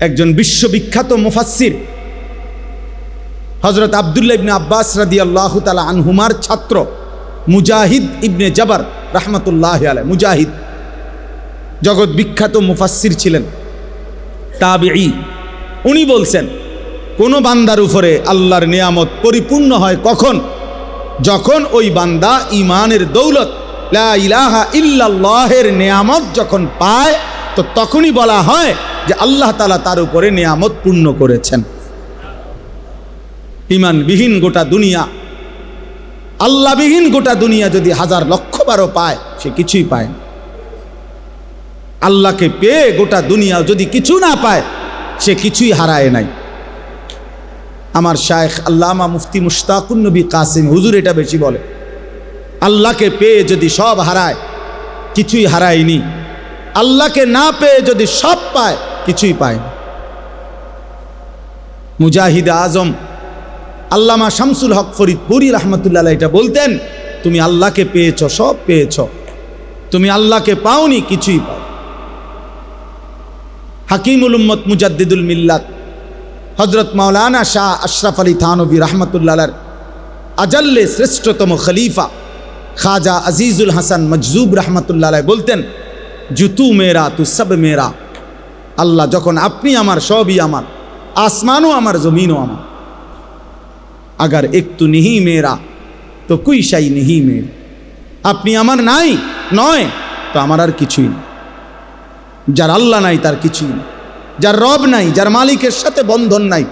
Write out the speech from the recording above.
একজন বিশ্ববিখ্যাত মুফাসির হজরত আবদুল্লাহ ইবনে আব্বাস রাদি আল্লাহ তালা আনহুমার ছাত্র মুজাহিদ ইবনে জবর রহমতুল্লাহ আলাই মুজাহিদ, জগৎ বিখ্যাত মুফাসির ছিলেন, তাবিঈ। উনি বলছেন, কোনো বান্দার উপরে আল্লাহর নিয়ামত পরিপূর্ণ হয় কখন? যখন ওই বান্দা ইমানের দৌলত ইলাহা ইল্লাল্লাহের নিয়ামত যখন পায় তো তখনই বলা হয় যে আল্লাহ তালা তার উপরে নিয়ামত পূর্ণ করেছেন। ইমানবিহীন গোটা দুনিয়া, আল্লাহবিহীন গোটা দুনিয়া যদি হাজার লক্ষ বারো পায়, সে কিছুই পায় না। আল্লাহকে পেয়ে গোটা দুনিয়া যদি কিছু না পায়, সে কিছুই হারায় নাই। আমার শায়েখ আল্লামা মুফতি মুশতাকুন নবী কাসিম হুজুর এটা বেশি বলে, আল্লাহকে পেয়ে যদি সব হারায়, কিছুই হারায়নি। আল্লাহকে না পেয়ে যদি সব পায়, কিছুই পায় মুজাহিদ আজম, আল্লামা শামসুল হক ফরিদপুরি রহমতুল্লাহ এটা বলতেন, তুমি আল্লাহকে পেয়েছ, সব পেয়েছ। তুমি আল্লাহকে পাওনি, কিছুই পাও হাকিমুল উম্মত মুজাদ্দিদুল মিল্লাত হজরত মাওলানা শাহ আশরাফ আলী থানবী রহমতুল্লাহ আজাল্লে শ্রেষ্ঠতম খলিফা খাজা আজিজুল হাসান মজজুব রহমতুল্লাহ বলতেন জুতু মেরা, তু সব মেরা। আল্লাহ, যখন আপনি আমার, সবই আমার, আসমানও আমার, জমিনও আমার। আগার একটু নিহি মেরা, তো কুই সাই নিহি মেরা। আপনি আমার নাই, নয়, তো আমার আর কিছুই যার আল্লাহ নাই, তার কিছুই যার রব নাই, যার মালিকের সাথে বন্ধন নাই